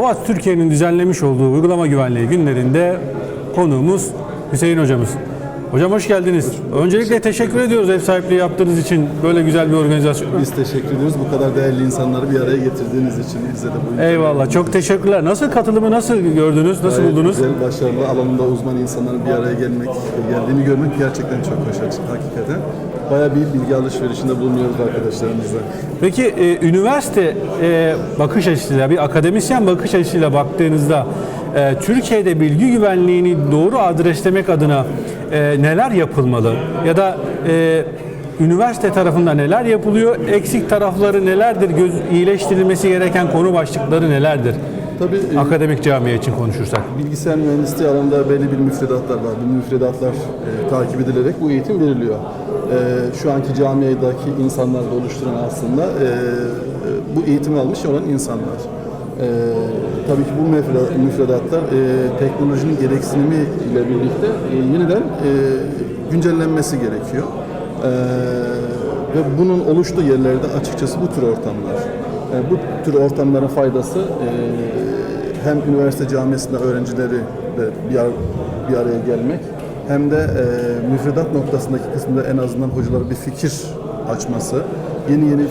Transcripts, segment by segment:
OVAS Türkiye'nin düzenlemiş olduğu uygulama güvenliği günlerinde konuğumuz Hüseyin hocamız. Hocam hoş geldiniz. Öncelikle teşekkür ediyoruz ev sahipliği yaptığınız için böyle güzel bir organizasyon. Biz teşekkür ediyoruz bu kadar değerli insanları bir araya getirdiğiniz için bize de bu Eyvallah. Çok teşekkürler. Nasıl katılımı nasıl gördünüz? Nasıl gayet buldunuz? Güzel, başarılı, alanında uzman insanların bir araya gelmek, geldiğini görmek gerçekten çok hoş açık hakikaten. Bayağı bir bilgi alışverişinde bulunuyoruz arkadaşlarımızla. Peki e, üniversite e, bakış açısıyla, bir akademisyen bakış açısıyla baktığınızda e, Türkiye'de bilgi güvenliğini doğru adreslemek adına e, neler yapılmalı? Ya da e, üniversite tarafında neler yapılıyor? Eksik tarafları nelerdir? Göz, iyileştirilmesi gereken konu başlıkları nelerdir? Tabii e, Akademik camia için konuşursak. bilgisayar mühendisliği alanında belli bir müfredatlar var. Bu müfredatlar e, takip edilerek bu eğitim veriliyor. E, şu anki camiadaki insanlar da oluşturan aslında e, e, bu eğitimi almış olan insanlar. E, tabii ki bu müfredat- müfredatlar e, teknolojinin gereksinimi ile birlikte e, yeniden güncellenmesi gerekiyor. Ve bunun oluştuğu yerlerde açıkçası bu tür ortamlar. Bu tür ortamların faydası hem üniversite camiasında öğrencileri bir araya gelmek hem de e, müfredat noktasındaki kısmında en azından hocalara bir fikir açması, yeni yeni e,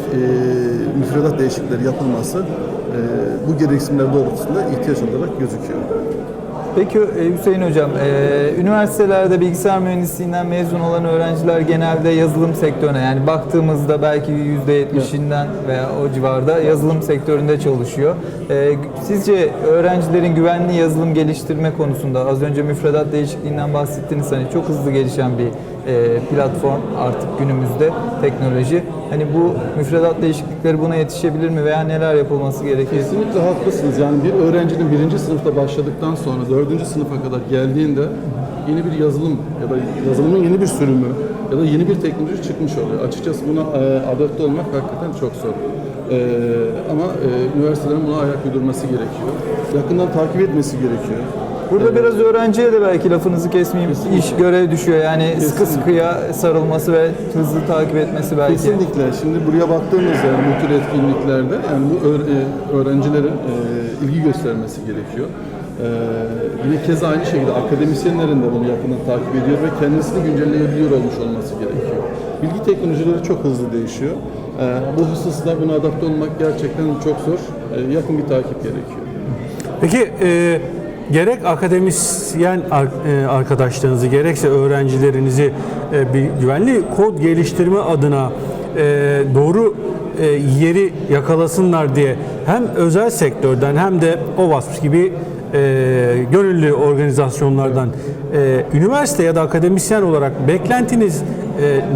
müfredat değişiklikleri yapılması e, bu gereksinimler doğrultusunda ihtiyaç olarak gözüküyor. Peki e, Hüseyin Hocam, e, üniversitelerde bilgisayar mühendisliğinden mezun olan öğrenciler genelde yazılım sektörüne yani baktığımızda belki %70'inden veya o civarda yazılım sektöründe çalışıyor. E, Sizce öğrencilerin güvenli yazılım geliştirme konusunda az önce müfredat değişikliğinden bahsettiniz hani çok hızlı gelişen bir platform artık günümüzde teknoloji. Hani bu müfredat değişiklikleri buna yetişebilir mi veya neler yapılması gerekir? Kesinlikle haklısınız. Yani bir öğrencinin birinci sınıfta başladıktan sonra dördüncü sınıfa kadar geldiğinde yeni bir yazılım ya da yazılımın yeni bir sürümü ya da yeni bir teknoloji çıkmış oluyor. Açıkçası buna e, adapte olmak hakikaten çok zor. E, ama e, üniversitelerin buna ayak uydurması gerekiyor. Yakından takip etmesi gerekiyor. Burada biraz öğrenciye de belki lafınızı kesmeyeyim. iş görev düşüyor. Yani sıkı sıkıya sarılması ve hızlı takip etmesi belki. Kesinlikle. Şimdi buraya baktığımızda yani bu tür etkinliklerde yani bu e, öğrencilerin e, ilgi göstermesi gerekiyor. E, yine keza aynı şekilde akademisyenlerin de bunu yakından takip ediyor ve kendisini güncelleyebiliyor olmuş olması gerekiyor. Bilgi teknolojileri çok hızlı değişiyor. E, bu hususla buna adapte olmak gerçekten çok zor. E, yakın bir takip gerekiyor. Peki e, gerek akademisyen e, arkadaşlarınızı gerekse öğrencilerinizi e, bir güvenli kod geliştirme adına e, doğru yeri yakalasınlar diye hem özel sektörden hem de OVASP gibi gönüllü organizasyonlardan üniversite ya da akademisyen olarak beklentiniz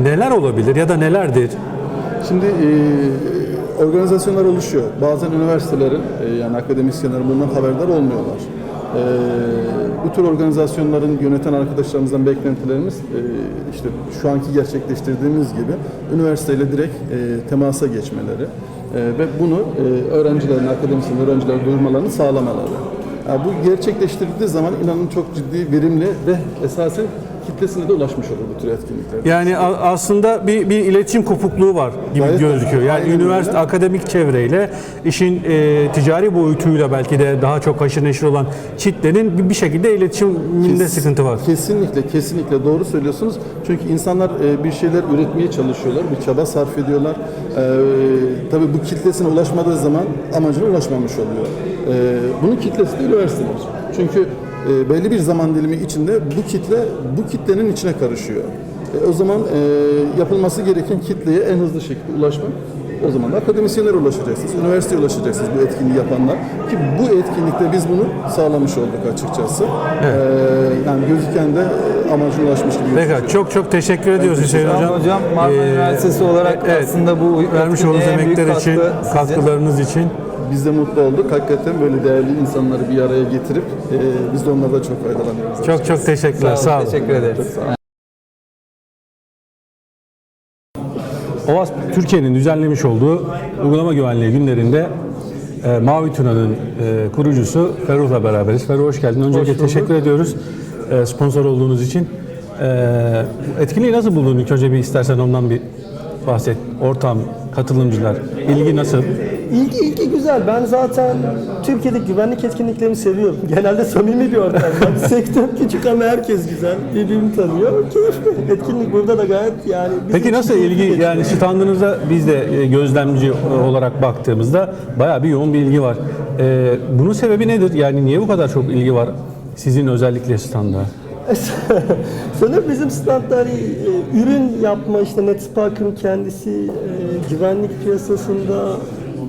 neler olabilir ya da nelerdir? Şimdi organizasyonlar oluşuyor. Bazen üniversitelerin yani akademisyenlerin bundan haberdar olmuyorlar. E, bu tür organizasyonların yöneten arkadaşlarımızdan beklentilerimiz e, işte şu anki gerçekleştirdiğimiz gibi üniversiteyle direkt e, temasa geçmeleri e, ve bunu e, öğrencilerin, akademisyen öğrenciler duyurmalarını sağlamaları. Yani bu gerçekleştirildiği zaman inanın çok ciddi, verimli ve esasen kitlesine de ulaşmış olur bu tür etkinlikler. Yani aslında bir, bir iletişim kopukluğu var gibi Gayet gözüküyor. Yani aynen öyle. üniversite akademik çevreyle işin e, ticari boyutuyla belki de daha çok haşır neşir olan kitlenin bir, bir şekilde iletişiminde Kes- sıkıntı var. Kesinlikle, kesinlikle doğru söylüyorsunuz. Çünkü insanlar e, bir şeyler üretmeye çalışıyorlar, bir çaba sarf ediyorlar. E, tabii bu kitlesine ulaşmadığı zaman amacına ulaşmamış oluyor. E, bunun kitlesi de üniversiteler. Çünkü e, belli bir zaman dilimi içinde bu kitle bu kitlenin içine karışıyor. E, o zaman e, yapılması gereken kitleye en hızlı şekilde ulaşmak o zaman da akademisyenlere ulaşacaksınız, üniversiteye ulaşacaksınız bu etkinliği yapanlar. Ki bu etkinlikte biz bunu sağlamış olduk açıkçası. Ee, yani gözüken de e, amacına ulaşmış gibi. Pekala çok çok teşekkür ediyoruz Hüseyin Hocam. hocam Marmara Ee, Üniversitesi olarak evet, aslında bu vermiş olduğunuz emekler için, katkılarınız için. Biz de mutlu olduk. Hakikaten böyle değerli insanları bir araya getirip e, biz de onlardan çok faydalanıyoruz. Çok çok teşekkürler. Sağ olun. Teşekkür ederiz. OVAS Türkiye'nin düzenlemiş olduğu uygulama güvenliği günlerinde e, Mavi Tuna'nın e, kurucusu Ferruh'la beraberiz. Ferruh hoş geldin. Öncelikle teşekkür ediyoruz e, sponsor olduğunuz için. E, etkinliği nasıl buldun? İlk önce bir istersen ondan bir bahset. Ortam, katılımcılar? İlgi nasıl? İlgi ilgi güzel. Ben zaten Türkiye'deki güvenlik etkinliklerini seviyorum. Genelde samimi bir ortam. Sektör küçük ama herkes güzel. Birbirini tanıyor. Keyifli. Etkinlik burada da gayet yani. Peki nasıl ilgi yani standınıza biz de e, gözlemci olarak baktığımızda bayağı bir yoğun bir ilgi var. E, bunun sebebi nedir? Yani niye bu kadar çok ilgi var sizin özellikle standa? Sanırım bizim standlar e, ürün yapma işte Netspark'ın kendisi e, güvenlik piyasasında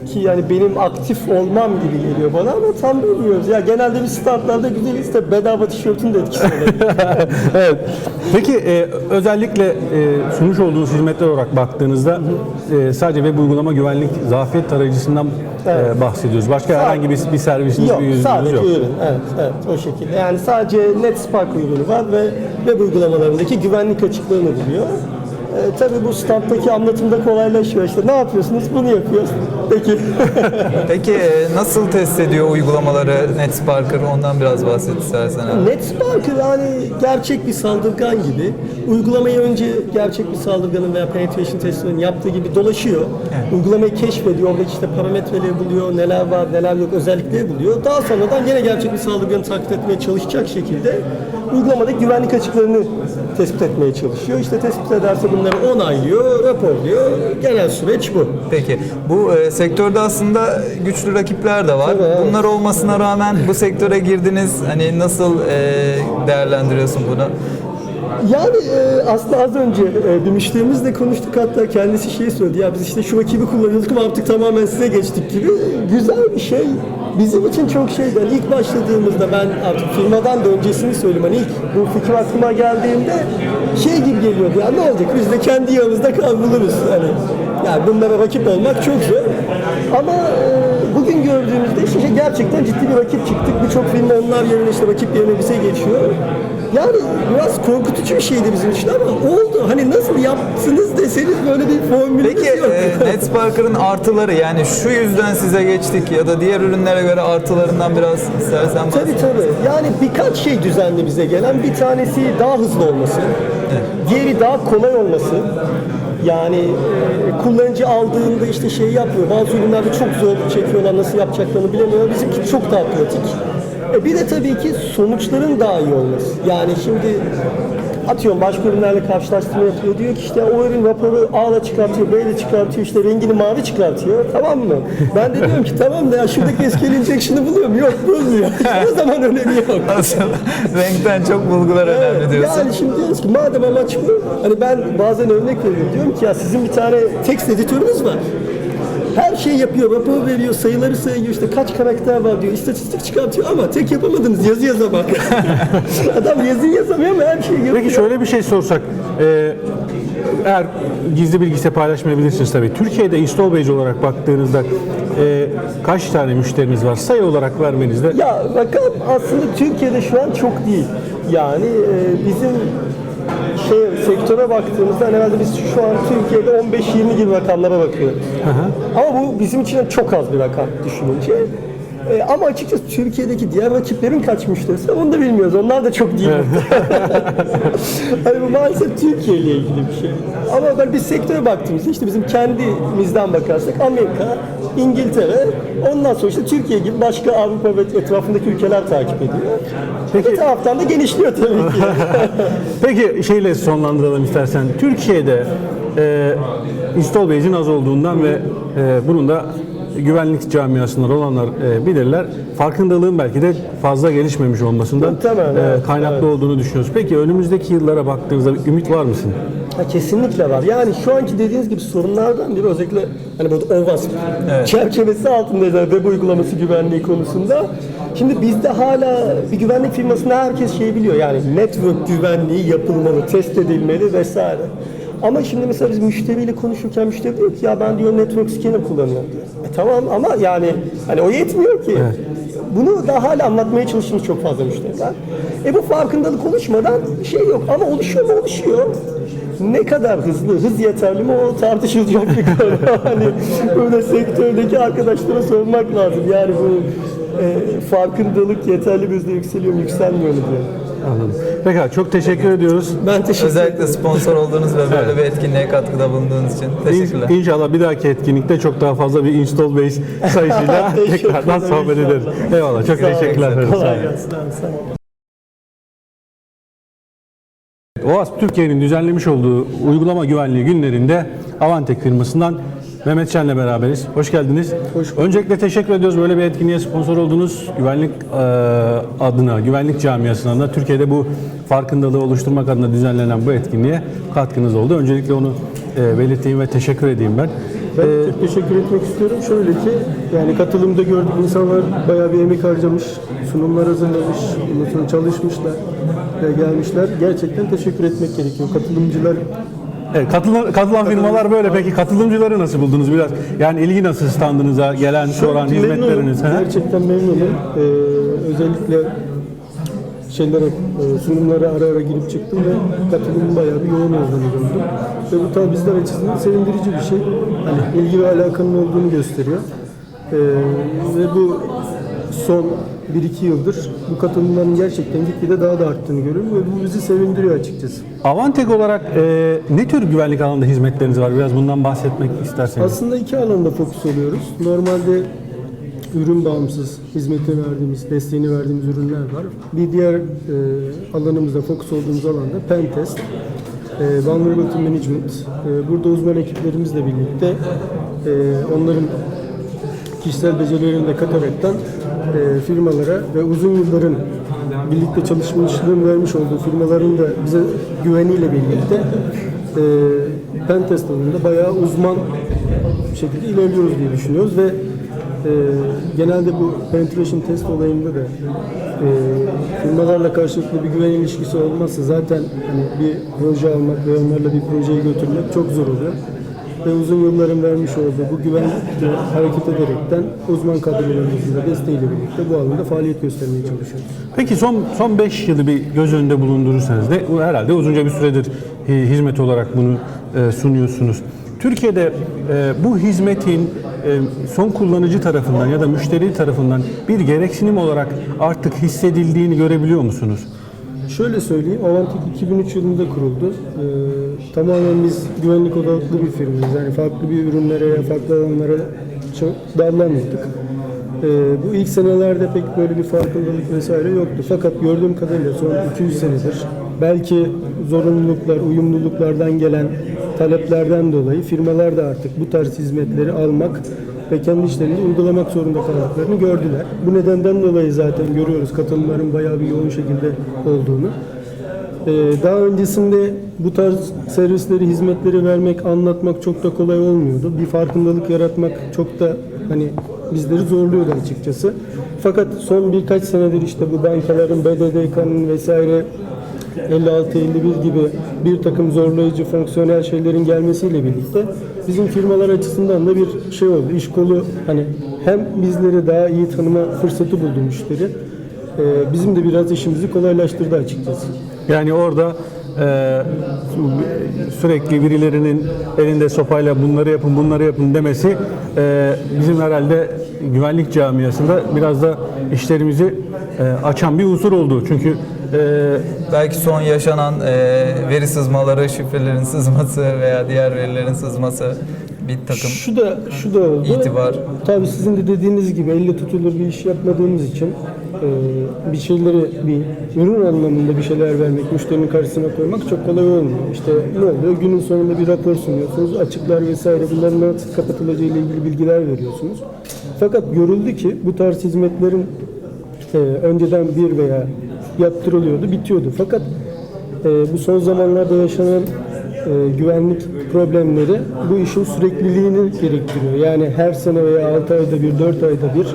ki yani benim aktif olmam gibi geliyor bana ama tam bilmiyoruz. Ya genelde biz standlarda güzeliz de bedava tişörtün de etkisi oluyor. evet. Peki e, özellikle e, sunmuş olduğunuz hizmetler olarak baktığınızda e, sadece web uygulama güvenlik zafiyet tarayıcısından e, bahsediyoruz. Başka herhangi bir, bir servisiniz, yok bir ürününüz sadece yok. ürün. Evet, evet o şekilde. Yani sadece Netspark ürünü var ve web uygulamalarındaki güvenlik açıklarını buluyor. E, tabii bu standdaki anlatımda kolaylaşıyor. İşte ne yapıyorsunuz? Bunu yapıyoruz. Peki. Peki e, nasıl test ediyor uygulamaları NetSparker? Ondan biraz bahset istersen. abi. Netspark yani gerçek bir saldırgan gibi uygulamayı önce gerçek bir saldırganın veya penetration testinin yaptığı gibi dolaşıyor. Uygulamayı keşfediyor, oradaki işte parametreleri buluyor, neler var, neler yok, özellikleri buluyor. Daha sonradan yine gerçek bir saldırganı taklit etmeye çalışacak şekilde uygulamadaki güvenlik açıklarını tespit etmeye çalışıyor. İşte tespit ederse bunları onaylıyor, raporluyor. Genel süreç bu. Peki bu e, sektörde aslında güçlü rakipler de var. Tabii, evet. Bunlar olmasına rağmen bu sektöre girdiniz. Hani nasıl e, değerlendiriyorsun bunu? Yani e, aslında az önce e, bir müşterimizle konuştuk hatta kendisi şey söyledi ya biz işte şu rakibi kullanıyorduk ama artık tamamen size geçtik gibi güzel bir şey. Bizim için çok şeydi. Hani ilk başladığımızda ben artık firmadan da öncesini söyleyeyim. Hani ilk bu fikir aklıma geldiğimde şey gibi geliyordu ya ne olacak biz de kendi yanımızda kavruluruz. Hani yani bunlara rakip olmak çok zor. Ama e, bugün gördüğümüzde işte şey gerçekten ciddi bir rakip çıktık. Birçok firma onlar yerine işte rakip yerine bize geçiyor. Yani biraz korkutucu bir şeydi bizim için ama oldu. Hani nasıl yaptınız deseniz böyle bir formülümüz Peki yok. e, NetSparker'ın artıları yani şu yüzden size geçtik ya da diğer ürünlere göre artılarından biraz istersen bahset. Tabii tabii. Yani birkaç şey düzenli bize gelen. Bir tanesi daha hızlı olması. Diğeri daha kolay olması. Yani e, kullanıcı aldığında işte şey yapmıyor. Bazı ürünlerde çok zorluk çekiyorlar. Nasıl yapacaklarını bilemiyor. Bizimki çok daha pratik. E, bir de tabii ki sonuçların daha iyi olması. Yani şimdi atıyorum başka ürünlerle karşılaştırma yapıyor. Diyor ki işte o ürün raporu A ile çıkartıyor, B ile çıkartıyor, işte rengini mavi çıkartıyor. Tamam mı? Ben de diyorum ki tamam da ya şuradaki eski injection'ı buluyorum. Yok bulmuyor. o zaman önemi yok. Aslında renkten çok bulgular önemli diyorsun. Yani şimdi diyoruz ki madem amaç bu, hani ben bazen örnek veriyorum diyorum ki ya sizin bir tane text editörünüz var. Her şeyi yapıyor, rapor veriyor, sayıları sayıyor, işte kaç karakter var diyor, istatistik çıkartıyor ama tek yapamadınız yazı yazamak. Adam yazı yazamıyor ama her şeyi yapıyor. Peki şöyle bir şey sorsak. e, eğer gizli bilgisi paylaşmayabilirsiniz tabii. Türkiye'de install base olarak baktığınızda e, kaç tane müşteriniz var? Sayı olarak vermenizde. Ya rakam aslında Türkiye'de şu an çok değil. Yani e, bizim şey sektöre baktığımızda hani herhalde biz şu an Türkiye'de 15-20 gibi rakamlara bakıyoruz. Ama bu bizim için çok az bir rakam düşününce. E, ama açıkçası Türkiye'deki diğer rakiplerin kaç müşterisi onu da bilmiyoruz. Onlar da çok değil. hani bu maalesef Türkiye ile ilgili bir şey. Ama ben bir sektöre baktığımızda işte bizim kendimizden bakarsak Amerika, İngiltere, ondan sonra işte Türkiye gibi başka Avrupa ve etrafındaki ülkeler takip ediyor. Peki. Bir taraftan da genişliyor tabii ki. Peki şeyle sonlandıralım istersen. Türkiye'de e, install base'in az olduğundan ve e, bunun da güvenlik camiasında olanlar e, bilirler. Farkındalığın belki de fazla gelişmemiş olmasından e, evet, kaynaklı olduğunu düşünüyoruz. Peki önümüzdeki yıllara baktığınızda bir ümit var mısın? Ha, kesinlikle var. Yani şu anki dediğiniz gibi sorunlardan biri özellikle hani burada OWASP çerçevesi altında yani web uygulaması güvenliği konusunda. Şimdi bizde hala bir güvenlik firmasında herkes şeyi biliyor yani network güvenliği yapılmalı, test edilmeli vesaire. Ama şimdi mesela biz müşteriyle konuşurken müşteri diyor ki ya ben diyor network scanner kullanıyorum diyor. E tamam ama yani hani o yetmiyor ki. Bunu daha hala anlatmaya çalıştığımız çok fazla müşteri var. E bu farkındalık oluşmadan şey yok. Ama oluşuyor mu oluşuyor. Ne kadar hızlı, hız yeterli mi o tartışılacak bir konu. hani böyle sektördeki arkadaşlara sormak lazım. Yani bu e, farkındalık yeterli bir hızla yükseliyor mu yükselmiyor mu diye. Anladım. Pekala çok teşekkür ediyoruz. Ben teşekkür Özellikle sponsor olduğunuz ve böyle bir etkinliğe katkıda bulunduğunuz için teşekkürler. İn- İnşallah bir dahaki etkinlikte çok daha fazla bir install base sayısıyla Teşekkür tekrardan ederim sohbet inşallah. ederiz. Eyvallah. Çok Sağ olun. teşekkürler. efendim. Sağ Kolay olun. gelsin abi. Sağ olun. OASP Türkiye'nin düzenlemiş olduğu uygulama güvenliği günlerinde Avantek firmasından Mehmet Şen'le beraberiz. Hoş geldiniz. Öncelikle teşekkür ediyoruz böyle bir etkinliğe sponsor oldunuz. Güvenlik e, adına, güvenlik camiasına da Türkiye'de bu farkındalığı oluşturmak adına düzenlenen bu etkinliğe katkınız oldu. Öncelikle onu e, belirteyim ve teşekkür edeyim ben. Ben çok teşekkür etmek istiyorum. Şöyle ki yani katılımda gördük insanlar bayağı bir emek harcamış, sunumlar hazırlamış, ondan sonra çalışmışlar ve gelmişler. Gerçekten teşekkür etmek gerekiyor. Katılımcılar Evet, katılan, katılan firmalar böyle. Peki katılımcıları nasıl buldunuz biraz? Yani ilgi nasıl standınıza gelen, soran hizmetleriniz? Hı? Gerçekten memnunum. Ee, özellikle şeylere, e, sunumlara ara ara girip çıktım ve katılımın bayağı bir yoğun olduğunu gördüm. Ve bu tabi bizler açısından sevindirici bir şey. Hani ilgi ve alakanın olduğunu gösteriyor. Ee, ve bu son 1-2 yıldır bu katılımların gerçekten gitgide daha da arttığını görüyorum ve bu bizi sevindiriyor açıkçası. Avantek olarak e, ne tür güvenlik alanında hizmetleriniz var? Biraz bundan bahsetmek isterseniz. Aslında iki alanda fokus oluyoruz. Normalde ürün bağımsız hizmeti verdiğimiz, desteğini verdiğimiz ürünler var. Bir diğer e, alanımızda fokus olduğumuz alanda pen test, e, vulnerability management. E, burada uzman ekiplerimizle birlikte e, onların kişisel becerilerini de kataraktan e, firmalara ve uzun yılların birlikte çalışmışlığını vermiş olduğu firmaların da bize güveniyle birlikte e, pen alanında bayağı uzman şekilde ilerliyoruz diye düşünüyoruz ve e, genelde bu penetration test olayında da e, firmalarla karşılıklı bir güven ilişkisi olmazsa zaten hani bir proje almak ve onlarla bir projeyi götürmek çok zor oluyor ve uzun yılların vermiş olduğu bu güvenlikle hareket ederekten uzman kadrolarımızın da desteğiyle birlikte bu alanda faaliyet göstermeye çalışıyoruz. Peki son son 5 yılı bir göz önünde bulundurursanız de herhalde uzunca bir süredir hizmet olarak bunu e, sunuyorsunuz. Türkiye'de e, bu hizmetin e, son kullanıcı tarafından ya da müşteri tarafından bir gereksinim olarak artık hissedildiğini görebiliyor musunuz? Şöyle söyleyeyim, Avantik 2003 yılında kuruldu. Ee, tamamen biz güvenlik odaklı bir firmayız. Yani farklı bir ürünlere, farklı alanlara çok dallanmadık. Ee, bu ilk senelerde pek böyle bir farkındalık vesaire yoktu. Fakat gördüğüm kadarıyla son 200 senedir belki zorunluluklar, uyumluluklardan gelen taleplerden dolayı firmalar da artık bu tarz hizmetleri almak ve kendi işlerinde uygulamak zorunda kaldıklarını gördüler. Bu nedenden dolayı zaten görüyoruz katılımların bayağı bir yoğun şekilde olduğunu. Ee, daha öncesinde bu tarz servisleri, hizmetleri vermek, anlatmak çok da kolay olmuyordu. Bir farkındalık yaratmak çok da hani bizleri zorluyordu açıkçası. Fakat son birkaç senedir işte bu bankaların, BDDK'nın vesaire 56-51 gibi bir takım zorlayıcı fonksiyonel şeylerin gelmesiyle birlikte bizim firmalar açısından da bir şey oldu. İş kolu hani hem bizleri daha iyi tanıma fırsatı buldu müşteri. Ee, bizim de biraz işimizi kolaylaştırdı açıkçası. Yani orada e, sürekli birilerinin elinde sopayla bunları yapın bunları yapın demesi e, bizim herhalde güvenlik camiasında biraz da işlerimizi e, açan bir unsur oldu. Çünkü e, Belki son yaşanan e, veri sızmaları, şifrelerin sızması veya diğer verilerin sızması bir takım Şu da şu da oldu. İtibar. Tabii sizin de dediğiniz gibi elle tutulur bir iş yapmadığımız için e, bir şeyleri bir ürün anlamında bir şeyler vermek, müşterinin karşısına koymak çok kolay olmuyor. İşte ne oluyor? Günün sonunda bir rapor sunuyorsunuz, açıklar vesaire bunların nasıl kapatılacağı ile ilgili bilgiler veriyorsunuz. Fakat görüldü ki bu tarz hizmetlerin e, önceden bir veya yaptırılıyordu, bitiyordu. Fakat e, bu son zamanlarda yaşanan e, güvenlik problemleri bu işin sürekliliğini gerektiriyor. Yani her sene veya 6 ayda bir, 4 ayda bir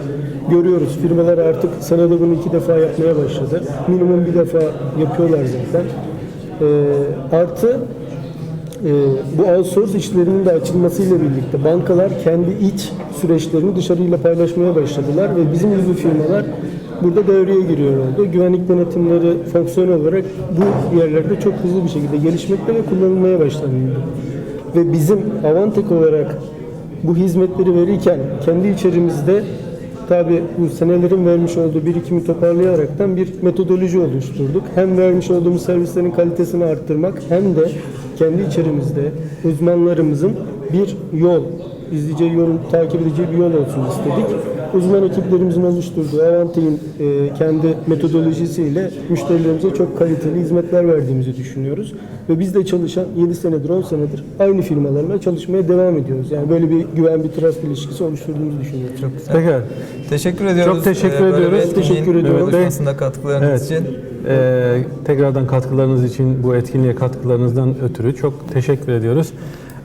görüyoruz. Firmalar artık senede bunu iki defa yapmaya başladı. Minimum bir defa yapıyorlar zaten. E, artı e, bu outsource işlerinin de açılmasıyla birlikte bankalar kendi iç süreçlerini dışarıyla paylaşmaya başladılar ve bizim gibi firmalar burada devreye giriyor oldu. Güvenlik denetimleri fonksiyonel olarak bu yerlerde çok hızlı bir şekilde gelişmekte ve kullanılmaya başlanıyor. Ve bizim Avantek olarak bu hizmetleri verirken kendi içerimizde tabi bu senelerin vermiş olduğu birikimi toparlayaraktan bir metodoloji oluşturduk. Hem vermiş olduğumuz servislerin kalitesini arttırmak hem de kendi içerimizde uzmanlarımızın bir yol, izleyeceği yol, takip edeceği bir yol olsun istedik. Uzman ekiplerimizin oluşturduğu Avantik'in e, kendi metodolojisiyle müşterilerimize çok kaliteli hizmetler verdiğimizi düşünüyoruz. Ve biz de çalışan 7 senedir, 10 senedir aynı firmalarla çalışmaya devam ediyoruz. Yani böyle bir güven, bir trust ilişkisi oluşturduğumuzu düşünüyoruz. Pekala. Teşekkür ediyoruz. Çok teşekkür Ee, ediyoruz. Teşekkür ediyorum. oluşmasında katkılarınız Evet. için. Ee, tekrardan katkılarınız için, bu etkinliğe katkılarınızdan ötürü çok teşekkür ediyoruz.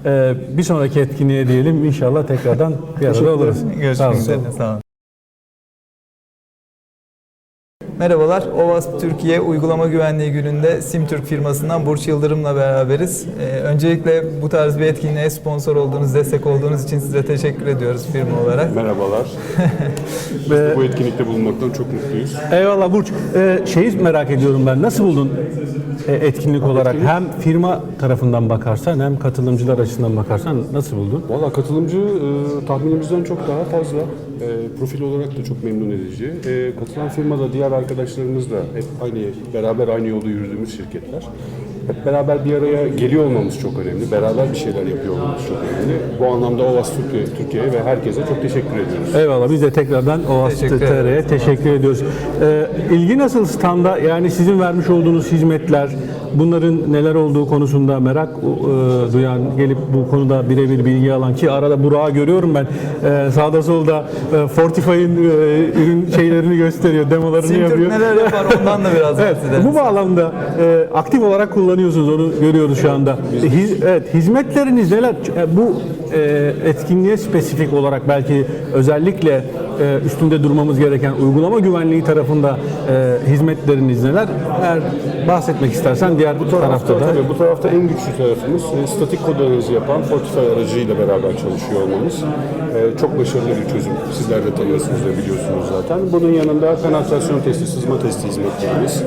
Ee, bir sonraki etkinliğe diyelim inşallah tekrardan bir arada oluruz. Görüşmek üzere. Sağ olun. Merhabalar, OVASP Türkiye Uygulama Güvenliği Günü'nde SimTürk firmasından Burç Yıldırım'la beraberiz. Ee, öncelikle bu tarz bir etkinliğe sponsor olduğunuz, destek olduğunuz için size teşekkür ediyoruz firma olarak. Merhabalar. Biz de bu etkinlikte bulunmaktan çok mutluyuz. Eyvallah Burç. Ee, şeyi merak ediyorum ben. Nasıl buldun e, etkinlik olarak? Hem firma tarafından bakarsan hem katılımcılar açısından bakarsan nasıl buldun? Valla katılımcı e, tahminimizden çok daha fazla. E, profil olarak da çok memnun edici. E, katılan firmada diğer arkadaşlarımız da hep aynı beraber aynı yolda yürüdüğümüz şirketler. Hep beraber bir araya geliyor olmamız çok önemli. Beraber bir şeyler yapıyor olmamız çok önemli. Bu anlamda OVAS Türkiye, Türkiye'ye ve herkese çok teşekkür ediyoruz. Eyvallah. Biz de tekrardan Teşekkür OASTR'ye teşekkür ediyoruz. Ee, ilgi nasıl standa? Yani sizin vermiş olduğunuz hizmetler, bunların neler olduğu konusunda merak e, duyan, gelip bu konuda birebir bilgi alan ki arada Burak'ı görüyorum ben. Ee, sağda solda e, Fortify'ın e, ürün şeylerini gösteriyor, demolarını SimTürk yapıyor. neler yapar ondan da biraz Evet, bahsedelim. bu bağlamda e, aktif olarak kullanıyorsunuz onu görüyoruz şu anda. E, hiz- evet, hizmetleriniz neler? E, bu e, etkinliğe spesifik olarak belki özellikle e, üstünde durmamız gereken uygulama güvenliği tarafında e, hizmetleriniz neler? Eğer bahsetmek istersen diğer bu tarafta da. Tabii bu tarafta en güçlü tarafımız e, statik kod analizi yapan Fortify aracıyla beraber çalışıyor olmamız. E, çok başarılı bir çözüm. Sizler de tanıyorsunuz ve biliyorsunuz zaten. Bunun yanında penetrasyon testi, sızma testi hizmetlerimiz.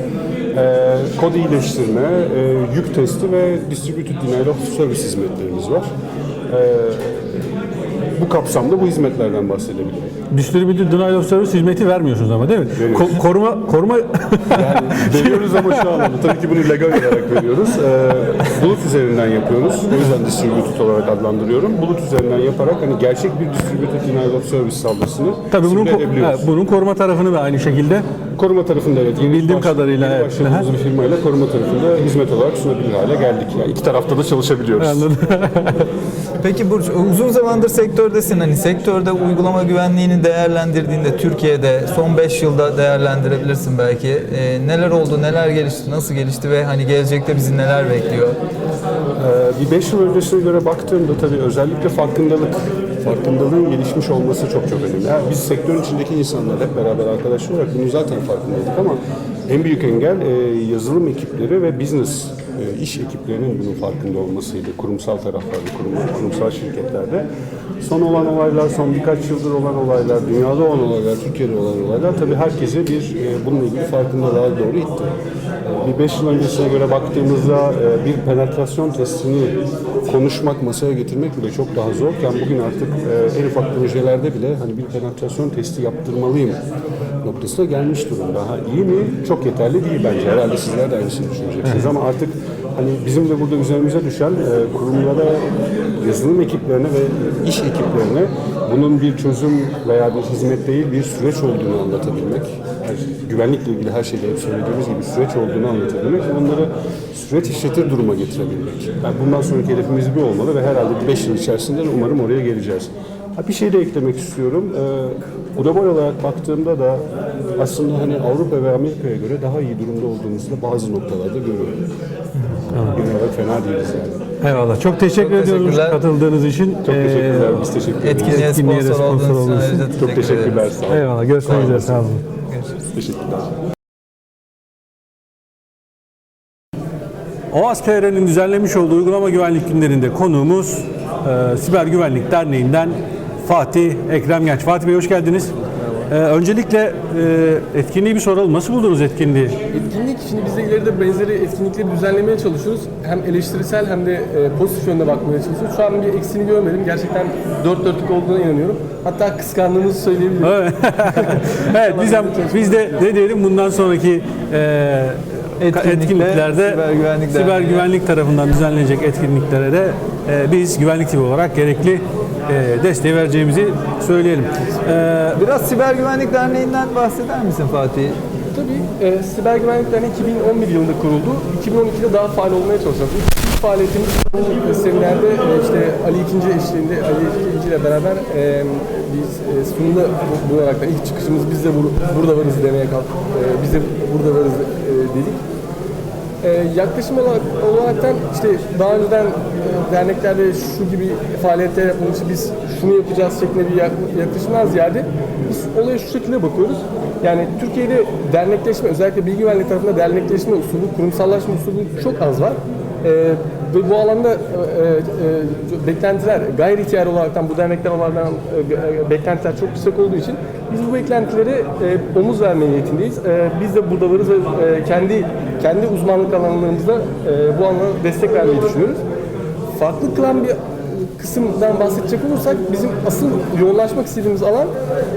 E, kod iyileştirme, e, yük testi ve distributed denial of service hizmetlerimiz var. E, bu kapsamda bu hizmetlerden bahsedebilirim. Distributed Denial of Service hizmeti vermiyorsunuz ama değil mi? Veriyoruz. Ko- koruma koruma Veriyoruz ama şu anlamda. Tabii ki bunu legal olarak veriyoruz. Ee, bulut üzerinden yapıyoruz. O yüzden distributed olarak adlandırıyorum. Bulut üzerinden yaparak hani gerçek bir distributed denial of service saldırısını tabii bunun ko- evet, bunun koruma tarafını da aynı şekilde Koruma tarafında evet. Yeni Bildiğim kadarıyla, yeni evet. başladığımız bir firmayla koruma tarafında hizmet olarak sunabilir hale geldik. Yani iki tarafta da çalışabiliyoruz. Peki Burç, uzun zamandır sektördesin. Hani sektörde uygulama güvenliğini değerlendirdiğinde Türkiye'de son 5 yılda değerlendirebilirsin belki. Ee, neler oldu, neler gelişti, nasıl gelişti ve hani gelecekte bizi neler bekliyor? Ee, bir 5 yıl öncesine göre baktığımda tabii özellikle farkındalık, farkındalığın gelişmiş olması çok çok önemli. Yani biz sektörün içindeki insanlar hep beraber arkadaş olarak bunu zaten farkındaydık ama en büyük engel e, yazılım ekipleri ve business e, iş ekiplerinin bunun farkında olmasıydı. Kurumsal taraflarda, kurum, kurumsal şirketlerde. Son olan olaylar, son birkaç yıldır olan olaylar, dünyada olan olaylar, Türkiye'de olan olaylar tabii herkese bir e, bununla ilgili farkındalığa doğru itti. Bir 5 yıl öncesine göre baktığımızda e, bir penetrasyon testini konuşmak, masaya getirmek bile çok daha zorken bugün artık e, en ufak projelerde bile hani bir penetrasyon testi yaptırmalıyım noktasına gelmiş durumda. Ha, iyi mi? Çok yeterli değil bence. Herhalde sizler de aynısını düşüneceksiniz ama artık hani bizim de burada üzerimize düşen e, kurumlara, yazılım ekiplerine ve iş ekiplerine bunun bir çözüm veya bir hizmet değil bir süreç olduğunu anlatabilmek. Her- güvenlikle ilgili her şeyde hep söylediğimiz gibi süreç olduğunu anlatabilmek ve onları süreç işletir duruma getirebilmek. Yani bundan sonraki hedefimiz bu olmalı ve herhalde 5 yıl içerisinde de umarım oraya geleceğiz. Ha, bir şey de eklemek istiyorum. Ee, global olarak baktığımda da aslında hani Avrupa ve Amerika'ya göre daha iyi durumda olduğumuzu da bazı noktalarda görüyorum. Genel olarak fena değiliz yani. Eyvallah. Çok teşekkür Çok ediyoruz teşekkürler. katıldığınız için. Çok Ee, teşekkürler. Biz teşekkür ederiz. Etkinliğe sponsor sponsor olduğunuz için Çok teşekkür teşekkürler. ederiz. Sağ olun. Eyvallah. Görüşmek üzere. Sağ olun. Teşekkürler. OASPR'nin düzenlemiş olduğu uygulama güvenlik günlerinde konuğumuz e, Siber Güvenlik Derneği'nden Fatih Ekrem Genç. Fatih Bey hoş geldiniz. Ee, öncelikle e, etkinliği bir soralım. Nasıl buldunuz etkinliği? Etkinlik, şimdi biz de ileride benzeri etkinlikleri düzenlemeye çalışıyoruz. Hem eleştirisel hem de e, pozitif yönde bakmaya çalışıyoruz. Şu an bir eksiğini görmedim. Gerçekten dört dörtlük olduğuna inanıyorum. Hatta kıskandığımızı söyleyebilirim. Evet, evet biz, de, biz de ne diyelim bundan sonraki e, Etkinlikle etkinliklerde Siber Güvenlik siber güvenlik tarafından düzenlenecek etkinliklere de e, biz güvenlik TV olarak gerekli e, desteği vereceğimizi söyleyelim. E, Biraz Siber Güvenlik Derneği'nden bahseder misin Fatih? Tabii e, Siber Güvenlik Derneği 2011 yılında kuruldu. 2012'de daha faal olmaya çalışacağız. İlk faaliyetimiz bu seminerde e, işte Ali İkinci eşliğinde, Ali İkinci ile beraber e, biz e, sunumda bu- bulunarak da ilk çıkışımız biz de bur- burada varız demeye kalk. E, biz de burada varız e, dedik. Ee, yaklaşım olarak, olaraktan işte daha önceden e, derneklerde şu gibi faaliyetler için biz şunu yapacağız şeklinde bir yak- yaklaşımdan ziyade biz olaya şu şekilde bakıyoruz. Yani Türkiye'de dernekleşme, özellikle bilgi güvenliği tarafında dernekleşme usulü, kurumsallaşma usulü çok az var. Ve bu alanda e, e, beklentiler gayri ihtiyari olaraktan bu dernekler olaraktan e, e, beklentiler çok yüksek olduğu için biz bu beklentilere e, omuz vermeye niyetindeyiz. E, biz de burada varız ve e, kendi kendi uzmanlık alanlarımızda e, bu alana destek vermeyi düşünüyoruz. Farklı kılan bir kısımdan bahsedecek olursak bizim asıl yoğunlaşmak istediğimiz alan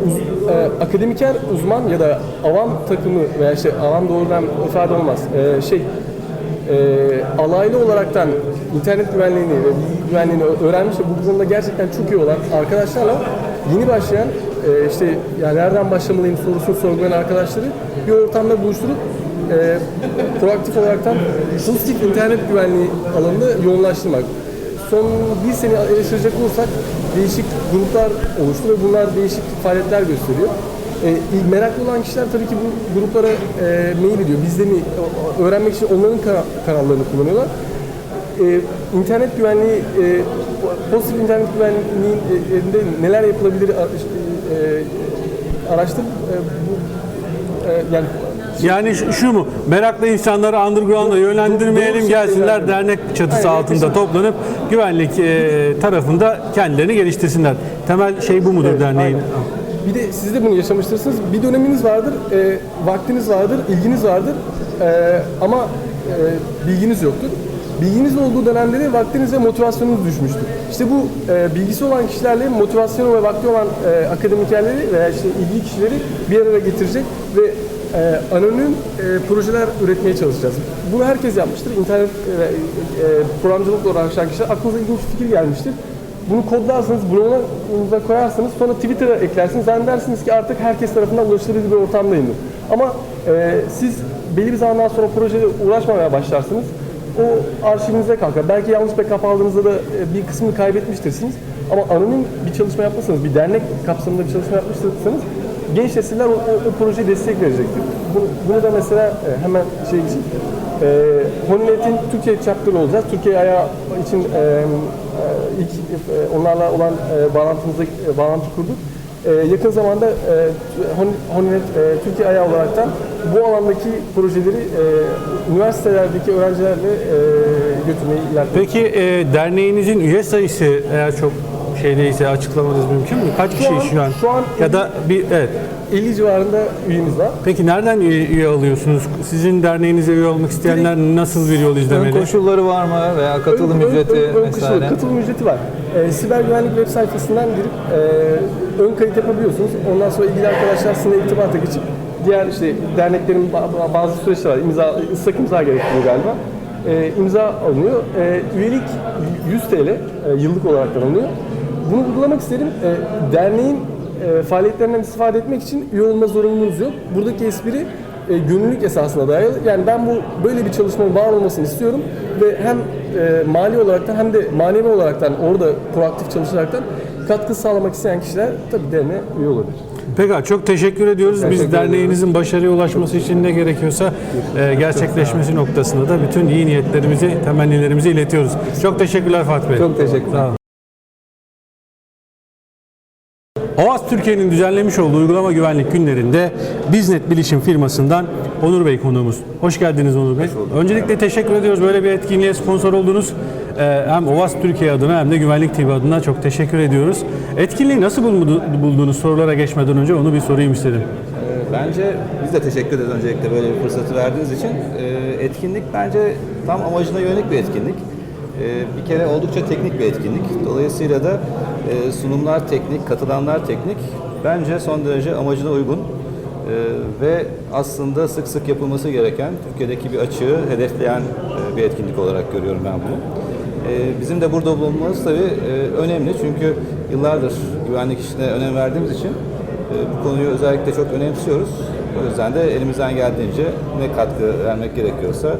uz- e, akademiker uzman ya da avam takımı veya işte avam doğrudan ifade olmaz. E, şey e, alaylı olaraktan internet güvenliğini ve güvenliğini öğrenmiş ve bu konuda gerçekten çok iyi olan arkadaşlarla yeni başlayan e, işte yani nereden başlamalıyım sorusunu sorgulayan arkadaşları bir ortamda buluşturup e, proaktif olaraktan pozitif internet güvenliği alanında yoğunlaştırmak. Son bir sene eleştirecek olursak değişik gruplar oluştu ve bunlar değişik faaliyetler gösteriyor. E, meraklı olan kişiler tabii ki bu gruplara e, mail ediyor. Bizde mi o- öğrenmek için onların kana- kanallarını kullanıyorlar. E, internet güvenliği, e, pozitif internet güvenliğinde neler yapılabilir a- e, araştırıp e, bu e, yani yani şu, şu mu? Meraklı insanları underground'a yönlendirmeyelim gelsinler dernek çatısı Aynen, altında yaklaşım. toplanıp güvenlik e, tarafında kendilerini geliştirsinler. Temel şey bu mudur derneğin? aynen. Bir de siz de bunu yaşamıştırsınız. Bir döneminiz vardır, e, vaktiniz vardır, ilginiz vardır e, ama e, bilginiz yoktur. Bilginiz olduğu dönemde de vaktiniz ve motivasyonunuz düşmüştür. İşte bu e, bilgisi olan kişilerle motivasyonu ve vakti olan e, akademikerleri veya işte ilgili kişileri bir araya getirecek ve e, anonim e, projeler üretmeye çalışacağız. Bunu herkes yapmıştır. İnternet e, e, programcılıkla uğraşan kişiler aklınıza ilginç bir fikir gelmiştir. Bunu kodlarsınız, blogunuza koyarsınız, sonra Twitter'a eklersiniz. Zannedersiniz ki artık herkes tarafından ulaşılabilir bir ortamdayımdır. Ama e, siz belli bir zamandan sonra projede uğraşmamaya başlarsınız. O arşivinize kalkar. Belki yanlış backup aldığınızda da e, bir kısmını kaybetmiştirsiniz. Ama anonim bir çalışma yapmışsanız, bir dernek kapsamında bir çalışma yapmışsanız genç nesiller o, o, o projeye destek verecektir. Bu, bunu da mesela e, hemen şey için e, Honinet'in Türkiye chapter'ı olacağız. Türkiye ayağı için e, ilk e, onlarla olan e, bağlantımızda e, bağlantı kurduk. E, yakın zamanda e, Hon- Honinet e, Türkiye ayağı olaraktan bu alandaki projeleri e, üniversitelerdeki öğrencilerle e, götürmeyi ilerliyoruz. Peki e, derneğinizin üye sayısı eğer çok şey değilse açıklamanız mümkün mü? Kaç kişi an- şu an? şu an ya da bir evet. 50 civarında üyemiz var. Peki nereden üye, üye alıyorsunuz? Sizin derneğinize üye olmak isteyenler nasıl bir yol Ön izlemeli? koşulları var mı veya katılım Ön- ön- ücreti ön- ön koşulu, vesaire? katılım ücreti var. Ee, siber güvenlik web sayfasından girip e, ön kayıt yapabiliyorsunuz. Ondan sonra ilgili arkadaşlar sizinle irtibata geçip diğer işte derneklerin ba- ba- bazı süreçler var. İmza, ıslak imza gerektiriyor galiba. E, imza alınıyor. E, üyelik 100 TL e, yıllık olarak alınıyor. Bunu vurgulamak isterim. E, derneğin e, faaliyetlerinden istifade etmek için üye olma zorunluluğunuz yok. Buradaki espri e, gönüllülük esasına dayalı. Yani ben bu böyle bir çalışmanın var olmasını istiyorum ve hem e, mali olaraktan hem de manevi olaraktan orada proaktif çalışaraktan katkı sağlamak isteyen kişiler tabii derneğe üye olabilir. Pekala çok teşekkür ediyoruz. Biz derneğinizin başarıya ulaşması için ne gerekiyorsa e, gerçekleşmesi noktasında da bütün iyi niyetlerimizi, temennilerimizi iletiyoruz. Çok teşekkürler Fatih Bey. Çok teşekkürler. OAS Türkiye'nin düzenlemiş olduğu uygulama güvenlik günlerinde Biznet Bilişim firmasından Onur Bey konuğumuz. Hoş geldiniz Onur Bey. Öncelikle teşekkür ediyoruz böyle bir etkinliğe sponsor oldunuz. Ee, Hem OAS Türkiye adına hem de Güvenlik TV adına çok teşekkür ediyoruz. Etkinliği nasıl buldu- buldunuz sorulara geçmeden önce onu bir sorayım istedim. Bence biz de teşekkür ederiz öncelikle böyle bir fırsatı verdiğiniz için. Ee, Etkinlik bence tam amacına yönelik bir etkinlik. Ee, Bir kere oldukça teknik bir etkinlik. Dolayısıyla da e, sunumlar teknik, katılanlar teknik. Bence son derece amacına uygun. Ee, Ve aslında sık sık yapılması gereken Türkiye'deki bir açığı hedefleyen e, bir etkinlik olarak görüyorum ben bunu. Ee, Bizim de burada bulunmamız tabii e, önemli çünkü yıllardır güvenlik işine önem verdiğimiz için bu konuyu özellikle çok önemsiyoruz. O yüzden de elimizden geldiğince ne katkı vermek gerekiyorsa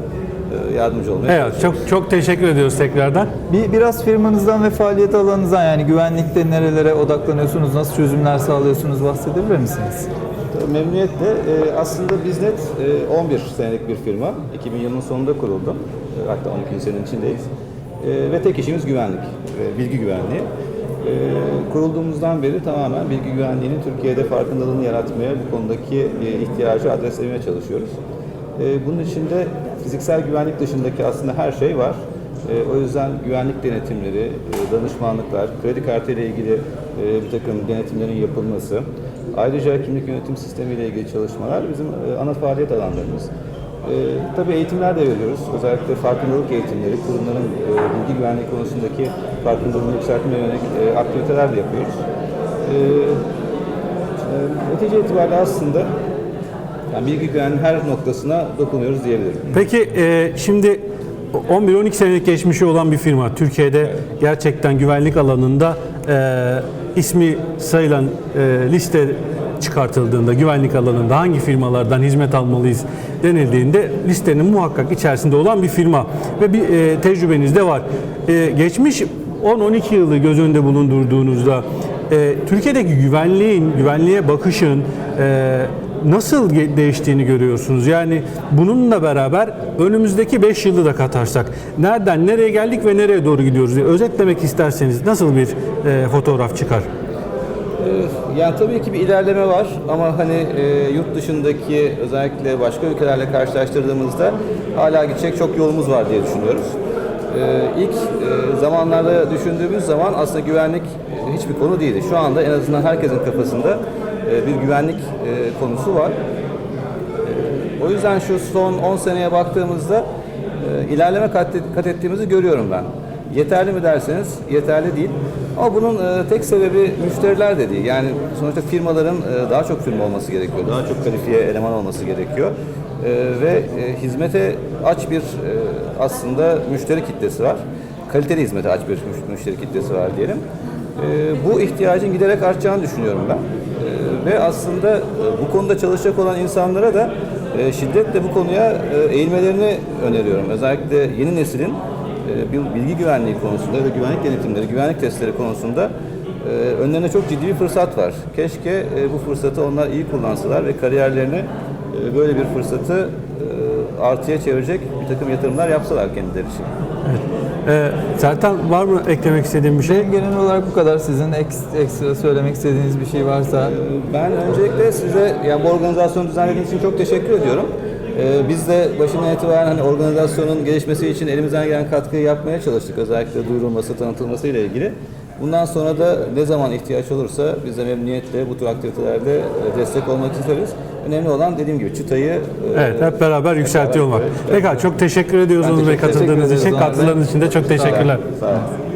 yardımcı olmaya Evet, çok çok teşekkür ediyoruz tekrardan. Bir, biraz firmanızdan ve faaliyet alanınızdan yani güvenlikte nerelere odaklanıyorsunuz, nasıl çözümler sağlıyorsunuz bahsedebilir misiniz? Memnuniyetle. E, aslında Biznet e, 11 senelik bir firma. 2000 yılının sonunda kuruldu. E, hatta 12. senenin içindeyiz. E, ve tek işimiz güvenlik, e, bilgi güvenliği. E, kurulduğumuzdan beri tamamen bilgi güvenliğinin Türkiye'de farkındalığını yaratmaya, bu konudaki e, ihtiyacı adreslemeye çalışıyoruz. E, bunun içinde fiziksel güvenlik dışındaki aslında her şey var. E, o yüzden güvenlik denetimleri, e, danışmanlıklar, kredi kartı ile ilgili e, bir takım denetimlerin yapılması, ayrıca kimlik yönetim sistemi ile ilgili çalışmalar bizim e, ana faaliyet alanlarımız. E, tabii eğitimler de veriyoruz. Özellikle farkındalık eğitimleri, kurumların e, bilgi güvenliği konusundaki farkındalığını yükseltmeye yönelik e, aktiviteler de yapıyoruz. E, e, netice itibariyle aslında yani bilgi güvenliğinin her noktasına dokunuyoruz diyebilirim. Peki e, şimdi 11-12 senelik geçmişi olan bir firma Türkiye'de gerçekten güvenlik alanında e, ismi sayılan e, liste çıkartıldığında güvenlik alanında hangi firmalardan hizmet almalıyız denildiğinde listenin muhakkak içerisinde olan bir firma ve bir e, tecrübeniz de var. E, geçmiş 10-12 yılı göz önünde bulundurduğunuzda e, Türkiye'deki güvenliğin, güvenliğe bakışın e, nasıl değiştiğini görüyorsunuz? Yani bununla beraber önümüzdeki 5 yılı da katarsak nereden nereye geldik ve nereye doğru gidiyoruz diye özetlemek isterseniz nasıl bir e, fotoğraf çıkar? Yani tabii ki bir ilerleme var ama hani e, yurt dışındaki özellikle başka ülkelerle karşılaştırdığımızda hala gidecek çok yolumuz var diye düşünüyoruz. E, ilk e, zamanlarda düşündüğümüz zaman aslında güvenlik hiçbir konu değildi. Şu anda en azından herkesin kafasında bir güvenlik e, konusu var. O yüzden şu son 10 seneye baktığımızda e, ilerleme kat, ettiğimizi görüyorum ben. Yeterli mi derseniz yeterli değil. Ama bunun e, tek sebebi müşteriler de değil. Yani sonuçta firmaların e, daha çok firma olması gerekiyor. Daha çok kalifiye eleman olması gerekiyor. E, ve e, hizmete aç bir e, aslında müşteri kitlesi var. Kaliteli hizmete aç bir müş- müşteri kitlesi var diyelim. E, bu ihtiyacın giderek artacağını düşünüyorum ben. E, ve aslında e, bu konuda çalışacak olan insanlara da e, şiddetle bu konuya e, eğilmelerini öneriyorum. Özellikle yeni neslin bil- bilgi güvenliği konusunda da güvenlik denetimleri, güvenlik testleri konusunda önlerine çok ciddi bir fırsat var. Keşke bu fırsatı onlar iyi kullansalar ve kariyerlerini böyle bir fırsatı artıya çevirecek bir takım yatırımlar yapsalar kendileri için. E, Sertan var mı eklemek istediğin bir şey? Benim genel olarak bu kadar. Sizin eks- ekstra söylemek istediğiniz bir şey varsa. Ben öncelikle size yani bu organizasyonu düzenlediğiniz için çok teşekkür ediyorum. Ee, biz de başından itibaren hani organizasyonun gelişmesi için elimizden gelen katkıyı yapmaya çalıştık. Özellikle duyurulması, tanıtılması ile ilgili. Bundan sonra da ne zaman ihtiyaç olursa biz de memnuniyetle bu tür aktivitelerde e, destek olmak isteriz. Önemli olan dediğim gibi çıtayı e, Evet, hep beraber yükseltiyor olmak. Pekala, çok teşekkür ediyoruz Onur Bey katıldığınız için. Katıldığınız için de çok teşekkürler. Sağ olun.